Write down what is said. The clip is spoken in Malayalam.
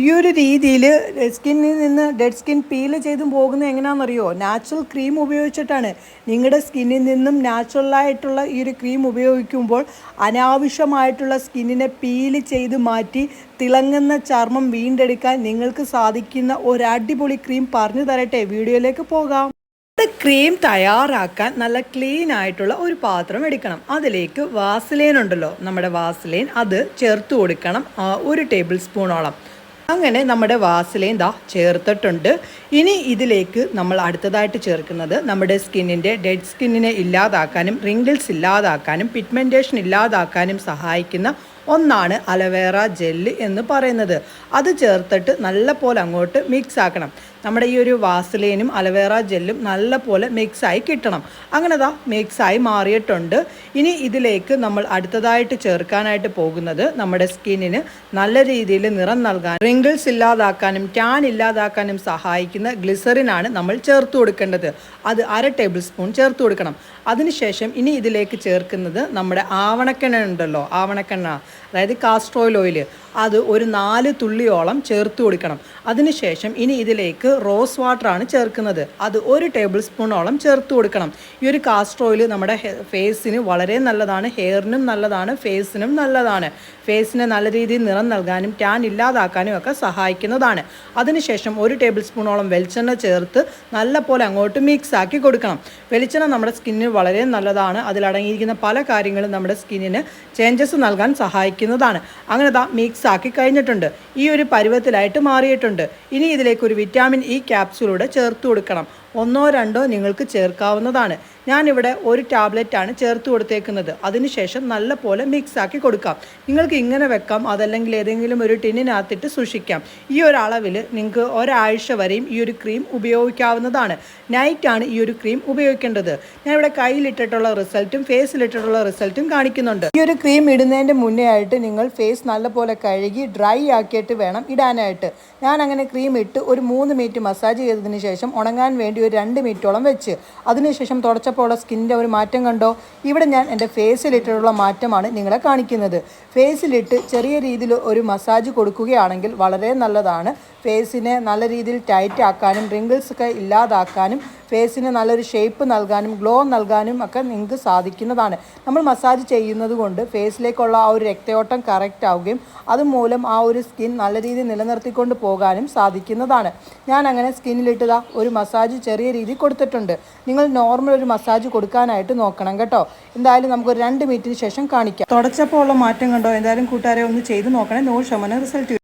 ഈ ഒരു രീതിയിൽ സ്കിന്നിൽ നിന്ന് ഡെഡ് സ്കിൻ പീൽ ചെയ്തും പോകുന്നത് എങ്ങനെയാണെന്നറിയോ നാച്ചുറൽ ക്രീം ഉപയോഗിച്ചിട്ടാണ്. നിങ്ങളുടെ സ്കിന്നിൽ നിന്നും നാച്ചുറലായിട്ടുള്ള ഈ ഒരു ക്രീം ഉപയോഗിക്കുമ്പോൾ അനാവശ്യമായിട്ടുള്ള സ്കിന്നിനെ പീൽ ചെയ്ത് മാറ്റി തിളങ്ങുന്ന ചർമ്മം വീണ്ടെടുക്കാൻ നിങ്ങൾക്ക് സാധിക്കുന്ന ഒരു അടിപൊളി ക്രീം പറഞ്ഞു തരട്ടെ. വീഡിയോയിലേക്ക് പോകാം. ക്രീം തയ്യാറാക്കാൻ നല്ല ക്ലീൻ ആയിട്ടുള്ള ഒരു പാത്രം എടുക്കണം. അതിലേക്ക് വാസലേൻ ഉണ്ടല്ലോ. നമ്മുടെ വാസലേൻ അത് ചേർത്ത് കൊടുക്കണം. ഒരു ടേബിൾ സ്പൂണോളം അങ്ങനെ നമ്മുടെ വാസലേൻ ദാ ചേർത്തിട്ടുണ്ട്. ഇനി ഇതിലേക്ക് നമ്മൾ അടുത്തതായിട്ട് ചേർക്കുന്നത് നമ്മുടെ സ്കിന്നിന്റെ ഡെഡ് സ്കിന്നിനെ ഇല്ലാതാക്കാനും റിങ്കിൾസ് ഇല്ലാതാക്കാനും പിഗ്മെന്റേഷൻ ഇല്ലാതാക്കാനും സഹായിക്കുന്ന ഒന്നാണ് അലവേറ ജെല്ല് എന്ന് പറയുന്നത്. അത് ചേർത്തിട്ട് നല്ല പോലെ അങ്ങോട്ട് മിക്സ് ആക്കണം. നമ്മുടെ ഈ ഒരു വാസലേനും അലവേറ ജെല്ലും നല്ലപോലെ മിക്സായി കിട്ടണം. അങ്ങനെ ദാ മിക്സായി മാറിയിട്ടുണ്ട്. ഇനി ഇതിലേക്ക് നമ്മൾ അടുത്തതായിട്ട് ചേർക്കാനായിട്ട് പോകുന്നത് നമ്മുടെ സ്കിന്നിന് നല്ല രീതിയിൽ നിറം നൽകാൻ റിങ്കിൾസ് ഇല്ലാതാക്കാനും ടാൻ ഇല്ലാതാക്കാനും സഹായിക്കുന്ന ഗ്ലിസറിനാണ് നമ്മൾ ചേർത്ത് കൊടുക്കേണ്ടത്. അത് അര ടേബിൾ സ്പൂൺ ചേർത്ത് കൊടുക്കണം. അതിനുശേഷം ഇനി ഇതിലേക്ക് ചേർക്കുന്നത് നമ്മുടെ ആവണക്കെണ്ണ ഉണ്ടല്ലോ ആവണക്കെണ്ണ അതായത് കാസ്ട്രോയിൽ ഓയിൽ അത് ഒരു നാല് തുള്ളിയോളം ചേർത്ത് കൊടുക്കണം. അതിനുശേഷം ഇനി ഇതിലേക്ക് റോസ് വാട്ടറാണ് ചേർക്കുന്നത്. അത് ഒരു ടേബിൾ സ്പൂണോളം ചേർത്ത് കൊടുക്കണം. ഈ ഒരു കാസ്റ്റർ ഓയിൽ നമ്മുടെ ഫേസിന് വളരെ നല്ലതാണ്. ഹെയറിനും നല്ലതാണ്. ഫേസിനും നല്ലതാണ്. ഫേസിന് നല്ല രീതിയിൽ നിറം നൽകാനും ടാൻ ഇല്ലാതാക്കാനും ഒക്കെ സഹായിക്കുന്നതാണ്. അതിനുശേഷം ഒരു ടേബിൾ സ്പൂണോളം വെളിച്ചെണ്ണ ചേർത്ത് നല്ല പോലെ അങ്ങോട്ട് മിക്സ് ആക്കി കൊടുക്കണം. വെളിച്ചെണ്ണ നമ്മുടെ സ്കിന്നിന് വളരെ നല്ലതാണ്. അതിലടങ്ങിയിരിക്കുന്ന പല കാര്യങ്ങളും നമ്മുടെ സ്കിന്നിന് ചേഞ്ചസ് നൽകാൻ സഹായിക്കുന്നതാണ്. അങ്ങനെ ദാ മിക്സ് ആക്കി കഴിഞ്ഞിട്ടുണ്ട്. ഈ ഒരു പരുവത്തിലായിട്ട് മാറിയിട്ടുണ്ട്. ഇനി ഇതിലേക്ക് ഒരു വിറ്റാമിൻ ഇ ക്യാപ്സൂളൂടെ ചേർത്ത് കൊടുക്കണം. ഒന്നോ രണ്ടോ നിങ്ങൾക്ക് ചേർക്കാവുന്നതാണ്. ഞാനിവിടെ ഒരു ടാബ്ലറ്റാണ് ചേർത്ത് കൊടുത്തേക്കുന്നത്. അതിനുശേഷം നല്ല പോലെ മിക്സ് ആക്കി കൊടുക്കാം. നിങ്ങൾക്ക് ഇങ്ങനെ വെക്കാം അതല്ലെങ്കിൽ ഏതെങ്കിലും ഒരു ടിന്നിനകത്തിട്ട് സൂക്ഷിക്കാം. ഈ ഒരു അളവിൽ നിങ്ങൾക്ക് ഒരാഴ്ച വരെയും ഈ ഒരു ക്രീം ഉപയോഗിക്കാവുന്നതാണ്. നൈറ്റാണ് ഈ ഒരു ക്രീം ഉപയോഗിക്കേണ്ടത്. ഞാൻ ഇവിടെ കയ്യിലിട്ടിട്ടുള്ള റിസൾട്ടും ഫേസിലിട്ടിട്ടുള്ള റിസൾട്ടും കാണിക്കുന്നുണ്ട്. ഈ ഒരു ക്രീം ഇടുന്നതിന്റെ മുന്നേ ആയിട്ട് നിങ്ങൾ ഫേസ് നല്ലപോലെ കഴുകി ഡ്രൈ ആക്കിയിട്ട് വേണം ഇടാനായിട്ട്. ഞാൻ അങ്ങനെ ക്രീം ഇട്ട് ഒരു മൂന്ന് മിനിറ്റ് മസാജ് ചെയ്തതിന് ശേഷം ഉണങ്ങാൻ വേണ്ടി ഒരു രണ്ട് മിനിറ്റോളം വെച്ച്. അതിനുശേഷം തുടച്ചപ്പോൾ സ്കിന്നിന്റെ ഒരു മാറ്റം കണ്ടോ? ഇവിടെ ഞാൻ എന്റെ ഫേസിലിട്ടുള്ള മാറ്റമാണ് നിങ്ങളെ കാണിക്കുന്നത്. ഫേസിലിട്ട് ചെറിയ രീതിയിൽ ഒരു മസാജ് കൊടുക്കുകയാണെങ്കിൽ വളരെ നല്ലതാണ്. ഫേസിനെ നല്ല രീതിയിൽ ടൈറ്റ് ആക്കാനും റിങ്കിൾസ് ഒക്കെ ഇല്ലാതാക്കാനും ഫേസിന് നല്ലൊരു ഷേപ്പ് നൽകാനും ഗ്ലോ നൽകാനും ഒക്കെ നിങ്ങൾക്ക് സാധിക്കുന്നതാണ്. നമ്മൾ മസാജ് ചെയ്യുന്നത് കൊണ്ട് ഫേസിലേക്കുള്ള ആ ഒരു രക്തയോട്ടം കറക്റ്റ് ആവുകയും അതുമൂലം ആ ഒരു സ്കിൻ നല്ല രീതിയിൽ നിലനിർത്തിക്കൊണ്ട് പോകാനും സാധിക്കുന്നതാണ്. ഞാൻ അങ്ങനെ സ്കിന്നിലിട്ടതാ ഒരു മസാജ് ചെറിയ രീതിയിൽ കൊടുത്തിട്ടുണ്ട്. നിങ്ങൾ നോർമൽ ഒരു മസാജ് കൊടുക്കാനായിട്ട് നോക്കണം കേട്ടോ. എന്തായാലും നമുക്കൊരു രണ്ട് മിനിറ്റിന് ശേഷം കാണിക്കാം. തുടച്ചപ്പോൾ ഉള്ള മാറ്റം കണ്ടോ? എന്തായാലും കൂട്ടുകാരെ ഒന്ന് ചെയ്ത് നോക്കണേ. നൂറ് ശതമാനം റിസൾട്ട്